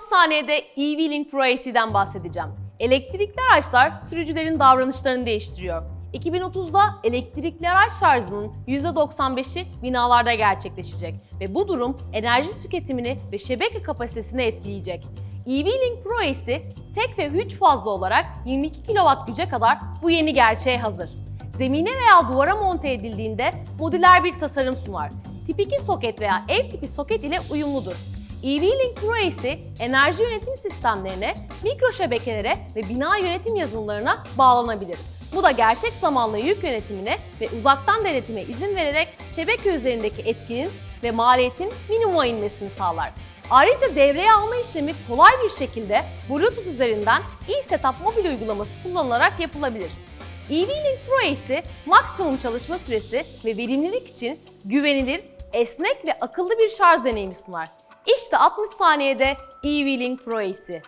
60 saniyede EV-Link Pro AC'den bahsedeceğim. Elektrikli araçlar sürücülerin davranışlarını değiştiriyor. 2030'da elektrikli araç şarjının %95'i binalarda gerçekleşecek ve bu durum enerji tüketimini ve şebeke kapasitesini etkileyecek. EV-Link Pro AC tek ve 3 fazla olarak 22 kW güce kadar bu yeni gerçeğe hazır. Zemine veya duvara monte edildiğinde modüler bir tasarım sunar. Tip 2 soket veya ev tipi soket ile uyumludur. EV-Link Pro AC, enerji yönetim sistemlerine, mikro şebekelere ve bina yönetim yazılımlarına bağlanabilir. Bu da gerçek zamanlı yük yönetimine ve uzaktan denetime izin vererek şebeke üzerindeki etkinin ve maliyetin minimuma inmesini sağlar. Ayrıca devreye alma işlemi kolay bir şekilde Bluetooth üzerinden e-Setup mobil uygulaması kullanılarak yapılabilir. EV-Link Pro AC maksimum çalışma süresi ve verimlilik için güvenilir, esnek ve akıllı bir şarj deneyimi sunar. İşte 60 saniyede EV-Link Pro AC.